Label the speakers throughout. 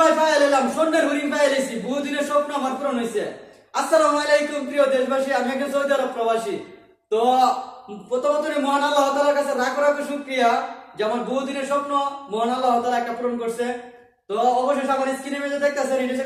Speaker 1: ভাই এলাম স্বর্ণের হরিণ বহুদিনের স্বপ্ন আমার পূরণ হয়েছে। আলাইকুম, প্রিয় দেশবাসী, আমি একজন সৌদি আরব প্রবাসী। তো, প্রথমত মহান আল্লাহ তালার কাছে রাখ রাখ শুক্রিয়া বহুদিনের স্বপ্ন মহান আল্লাহ তালা একটা পূরণ করছে। তো স্ক্রিনে মেজে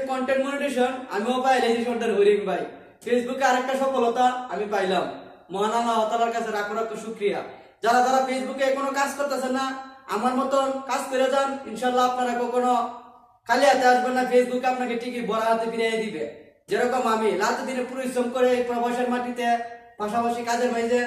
Speaker 1: কন্টেন্ট মনিটেশন আমিও পাইলাম স্বর্ণের হরিণ ভাই। ফেসবুকে আরেকটা সফলতা আমি পাইলাম। মহান আল্লাহ তালার কাছে রাখ রাখ শুক্রিয়া। যারা যারা ফেসবুকে কোনো কাজ করতেছেন না, আমার মতন কাজ করে যান ইনশাল্লাহ আপনারা কখনো খালি হাতে আসবেন না ফেসবুকে আপনাকে ঠিকই বড় হাতে ফিরিয়ে দিবে। যেরকম আমি, রাত দিনে পরিশ্রম করে প্রবাসের মাটিতে, পাশাপাশি কাজের মাঝে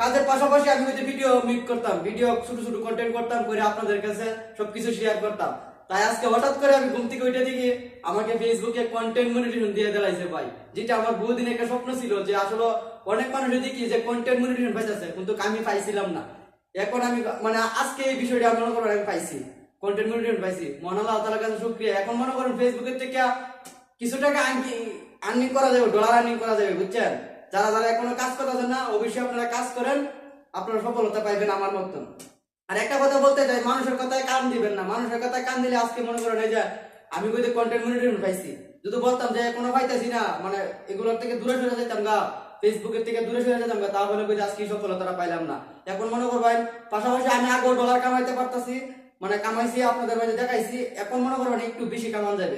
Speaker 1: কাজের পাশাপাশি আমি হয়তো ভিডিও মিট করতাম ভিডিও ছোট ছোট কন্টেন্ট করতাম, করে আপনাদের কাছে সবকিছু শেয়ার করতাম। তাই আজকে হঠাৎ করে আমি ঘুম থেকে উঠে দেখি, আমাকে ফেসবুকে কন্টেন্ট মনিটেশন দিয়ে দিলাইছে ভাই। যেটা আমার বহুদিন একটা স্বপ্ন ছিল যে আসলে অনেক মানুষ দেখি যে কন্টেন্ট মনিটেশন পাইতেছে, কিন্তু আমি পাইছিলাম না। এখন আমি মানে আজকে এই বিষয়টা আমি মনে আমি পাইছি। কন্টেন্ট মনিটর পাইছি। কাছে এখন মনে করেন ফেসবুকের থেকে কিছু টাকা আর্নিং করা যাবে ডলার আর্নিং করা যাবে, বুঝছেন? যারা যারা এখনও কাজ করতেছেন না, অবশ্যই আপনারা কাজ করেন, আপনারা সফলতা পাইবেন আমার মতন। আর একটা কথা বলতে চাই, মানুষের কথায় কান দিবেন না। মানুষের কথায় কান দিলে আজকে মনে করেন এই যে, আমি বইতে কন্টেন্ট মনিটর পাইছি। যদি বলতাম যে কোনো পাইতেছি না মানে এগুলোর থেকে দূরে সরে যেতাম গা। ফেসবুকের থেকে দূরে সরে যেতাম গা, তাহলে বই আজকে সফলতাটা পাইলাম না। এখন মনে করবেন, পাশাপাশি আমি আগেও ডলার কামাইতে পারতাছি মানে কামাইছি, আপনাদের মাঝে দেখাইছি, এখন মনে করবেন একটু বেশি কামান যাবে।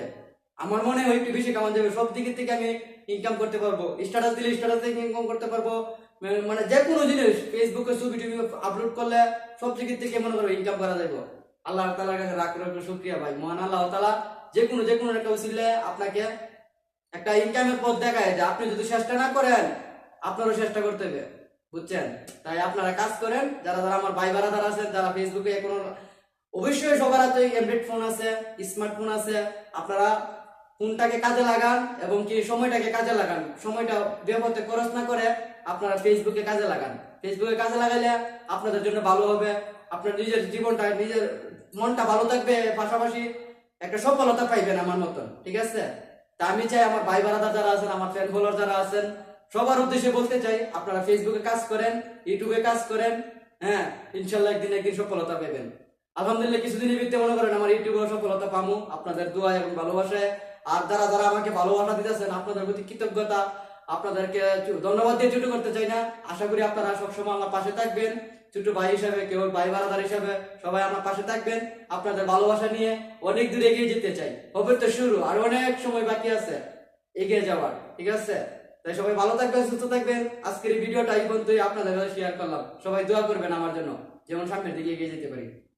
Speaker 1: আমার মনে হয় একটু বেশি কামান যাবে, সব দিকের থেকে আমি ইনকাম করতে পারব। স্ট্যাটাস দিলে স্ট্যাটাস থেকে ইনকাম করতে পারব। মানে- যে কোনো জিনিস ফেসবুকে ছবি টবি আপলোড করলে সব দিকের থেকে মনে করব ইনকাম করা যাবে। আল্লাহ তালার কাছে রাখ রাখ শুক্রিয়া ভাই, মহান আল্লাহ তালা যে কোনো যে কোনো একটা উচিলে আপনাকে একটা ইনকামের পথ দেখায় যে আপনি যদি চেষ্টা না করেন, আপনারও চেষ্টা করতে হবে। বুঝছেন? তাই আপনারা কাজ করেন, যারা যারা আমার ভাই ভাড়া যারা আছেন যারা ফেসবুকে এখনও অবশ্যই সবার হাতে অ্যান্ড্রয়েড ফোন আছে স্মার্টফোন আছে। আপনারা ফোনটাকে কাজে লাগান এবং কি সময়টাকে কাজে লাগান। সময়টা ব্যবহার খরচ না করে আপনারা ফেসবুকে কাজে লাগান। ফেসবুকে কাজে লাগাইলে আপনাদের জন্য ভালো হবে। আপনার নিজের জীবনটা, নিজের মনটা ভালো থাকবে। পাশাপাশি একটা সফলতা পাইবেন আমার মতন, ঠিক আছে? তা আমি চাই আমার ভাই বারাদার যারা আছেন, আমার ফ্রেন্ড ফলোয়ার যারা আছেন, সবার উদ্দেশ্যে বলতে চাই, আপনারা ফেসবুকে কাজ করেন ইউটিউবে কাজ করেন হ্যাঁ ইনশাল্লাহ একদিন একদিন সফলতা পাবেন। আলহামদুলিল্লাহ, কিছুদিনের ভিত্তি মনে করেন আমার ইউটিউবে সফলতা পামু। আপনাদের দোয়া এবং ভালোবাসায়। আর যারা যারা আমাকে ভালোবাসা দিতেছেন, আপনাদের প্রতি কৃতজ্ঞতা। আপনাদেরকে ধন্যবাদ দিয়ে ছোট করতে চাই না। আশা করি আপনারা সবসময় আমার পাশে থাকবেন। ছোট ভাই হিসাবে, কেউ ভাই বারাদার হিসাবে সবাই আমার পাশে থাকবেন। আপনাদের ভালোবাসা নিয়ে অনেক দূর এগিয়ে যেতে চাই। হবে তো শুরু, আর অনেক সময় বাকি আছে। এগিয়ে যাওয়ার, ঠিক আছে? তাই সবাই ভালো থাকবেন, সুস্থ থাকবেন। আজকের এই ভিডিওটা এই পর্যন্তই আপনাদের শেয়ার করলাম। সবাই দোয়া করবেন আমার জন্য, যেমন সামনের দিকে এগিয়ে যেতে পারি।